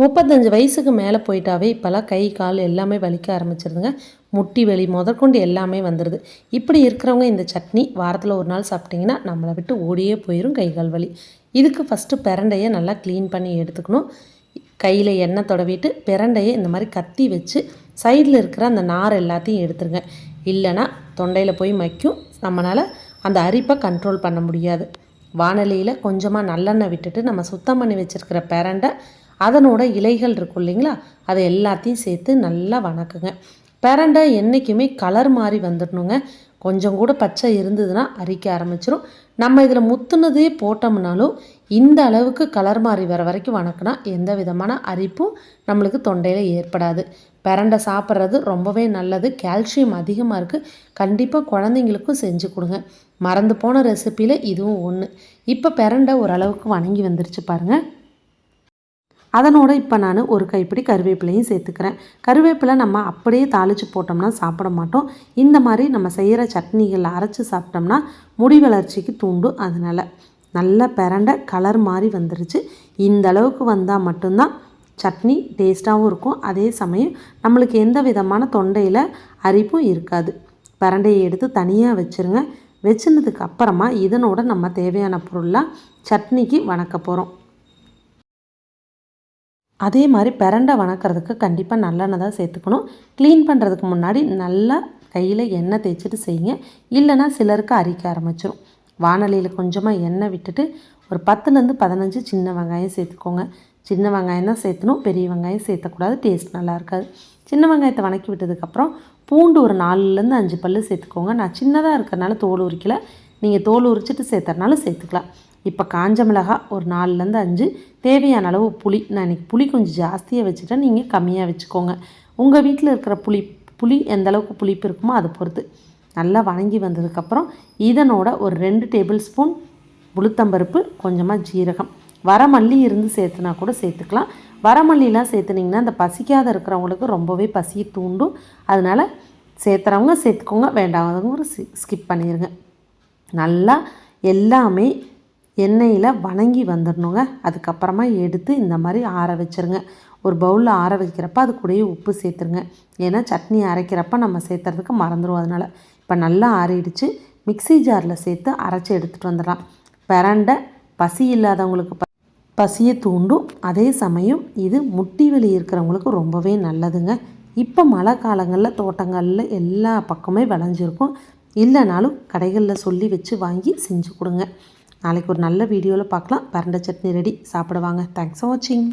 முப்பத்தஞ்சு வயசுக்கு மேலே போயிட்டாவே இப்போல்லாம் கை கால் எல்லாமே வலிக்க ஆரம்பிச்சிருதுங்க. முட்டி வலி முதற்கொண்டு எல்லாமே வந்துடுது இப்படி இருக்கிறவங்க இந்த சட்னி வாரத்தில் ஒரு நாள் சாப்பிட்டிங்கன்னா நம்மளை விட்டு ஓடியே போயிடும் கை கால் வலி. இதுக்கு ஃபஸ்ட்டு பிரண்டையை நல்லா க்ளீன் பண்ணி எடுத்துக்கணும். கையில் எண்ணெய் தொடவிட்டு பிரண்டையை இந்த மாதிரி கத்தி வச்சு சைடில் இருக்கிற அந்த நார் எல்லாத்தையும் எடுத்துருங்க. இல்லைன்னா தொண்டையில் போய் மக்கும் நம்மளால் அந்த அரிப்பை கண்ட்ரோல் பண்ண முடியாது. வானலியில் கொஞ்சமாக நல்லெண்ணெய் விட்டுட்டு நம்ம சுத்தம் பண்ணி வச்சுருக்கிற பிரண்டை அதனோட இலைகள் இருக்கும் இல்லைங்களா? அதை எல்லாத்தையும் சேர்த்து நல்லா வணக்குங்க. பெரண்டை என்றைக்குமே கலர் மாதிரி வந்துடணுங்க. கொஞ்சம் கூட பச்சை இருந்ததுன்னா அரிக்க ஆரம்பிச்சிடும் நம்ம இதில் முத்துனதே போட்டோம்னாலும் இந்த அளவுக்கு கலர் மாறி வர வரைக்கும் வணக்கினா எந்த விதமான அரிப்பும் நம்மளுக்கு தொண்டையில் ஏற்படாது. பிரண்டை சாப்பிட்றது ரொம்பவே நல்லது. கால்சியம் அதிகமாக இருக்குது கண்டிப்பாக குழந்தைங்களுக்கும் செஞ்சு கொடுங்க. மறந்து போன ரெசிப்பியில் இதுவும் ஒன்று இப்போ பிரண்டை ஓரளவுக்கு வணங்கி வந்துருச்சு பாருங்கள் அதனோட இப்போ நான் ஒரு கைப்பிடி கருவேப்பிலையும் சேர்த்துக்கிறேன். கருவேப்பிலை நம்ம அப்படியே தாளித்து போட்டோம்னா சாப்பிட மாட்டோம். இந்த மாதிரி நம்ம செய்கிற சட்னிகள் அரைச்சி சாப்பிட்டோம்னா முடி வளர்ச்சிக்கு தூண்டும் அதனால். நல்லா பிறண்ட கலர் மாதிரி வந்துருச்சு. இந்த அளவுக்கு வந்தால் மட்டும்தான் சட்னி டேஸ்ட்டாகவும் இருக்கும். அதே சமயம் நம்மளுக்கு எந்த விதமான தொண்டையில் அரிப்பும் இருக்காது. பிரண்டையை எடுத்து தனியாக வச்சுருங்க. வச்சுனதுக்கு அப்புறமா இதனோட நம்ம தேவையான பொருளாக சட்னிக்கு வணக்க போகிறோம் அதே மாதிரி பிரண்டை வணக்கிறதுக்கு கண்டிப்பாக நல்லெண்ணெய் தான் சேர்த்துக்கணும். க்ளீன் பண்ணுறதுக்கு முன்னாடி நல்லா கையில் எண்ணெய் தேய்ச்சிட்டு செய்யுங்க. இல்லைனா சிலருக்கு அரிக்க ஆரம்பிச்சிடும் வானலியில் கொஞ்சமாக எண்ணெய் விட்டுட்டு ஒரு பத்துலேருந்து பதினஞ்சு சின்ன வெங்காயம் சேர்த்துக்கோங்க. சின்ன வெங்காயம் தான் சேர்த்தணும். பெரிய வெங்காயம் சேர்த்தக்கூடாது. டேஸ்ட் நல்லா இருக்காது. சின்ன வெங்காயத்தை வணக்கி விட்டதுக்கப்புறம் பூண்டு ஒரு நாலுலேருந்து அஞ்சு பல் சேர்த்துக்கோங்க. நான் சின்னதாக இருக்கிறனால தோல் உரிக்கலை. நீங்கள் தோல் உரிச்சிட்டு சேர்த்துறனாலும் சேர்த்துக்கலாம். இப்போ காஞ்ச மிளகா ஒரு நாலுலேருந்து அஞ்சு. தேவையான அளவு புளி. நான் இன்றைக்கி புளி கொஞ்சம் ஜாஸ்தியாக வச்சுட்டேன். நீங்கள் கம்மியாக வச்சுக்கோங்க. உங்கள் வீட்டில் இருக்கிற புளி புளி எந்த அளவுக்கு புளிப்பு இருக்குமோ அதை பொறுத்து. நல்லா வணங்கி வந்ததுக்கப்புறம் இதனோட ஒரு ரெண்டு டேபிள் ஸ்பூன் உளுத்தம்பருப்பு கொஞ்சமாக ஜீரகம். வரமல்லி இருந்து சேர்த்துனா கூட சேர்த்துக்கலாம். வரமல்லிலாம் சேர்த்துனிங்கன்னா அந்த பசிக்காத இருக்கிறவங்களுக்கு ரொம்பவே பசியை தூண்டும். அதனால் சேர்த்துறவங்க சேர்த்துக்கோங்க. வேண்டாதவங்க ஸ்கிப் பண்ணிடுங்க நல்லா எல்லாமே எண்ணெயில் வணங்கி வந்துடணுங்க. அதுக்கப்புறமா எடுத்து இந்த மாதிரி ஆற வச்சுருங்க. ஒரு பவுலில் ஆற வைக்கிறப்ப அது கூடயே உப்பு சேர்த்துருங்க. ஏன்னா சட்னி அரைக்கிறப்ப நம்ம சேர்த்துறதுக்கு மறந்துடும் அதனால். இப்போ நல்லா ஆறிடுச்சு. மிக்சி ஜாரில் சேர்த்து அரைச்சி எடுத்துகிட்டு வந்துடலாம். பிரண்டை பசி இல்லாதவங்களுக்கு ப பசியை தூண்டும். அதே சமயம் இது முட்டி வலி இருக்கிறவங்களுக்கு ரொம்பவே நல்லதுங்க. இப்போ மழை காலங்களில் தோட்டங்களில் எல்லா பக்கமே விளைஞ்சிருக்கும். இல்லைனாலும் கடைகளில் சொல்லி வச்சு வாங்கி செஞ்சு கொடுங்க. நாளைக்கு ஒரு நல்ல வீடியோவில் பார்க்கலாம். பரண்டை சட்னி ரெடி சாப்பிடுவாங்க. தேங்க்ஸ் ஃபார் வாட்சிங்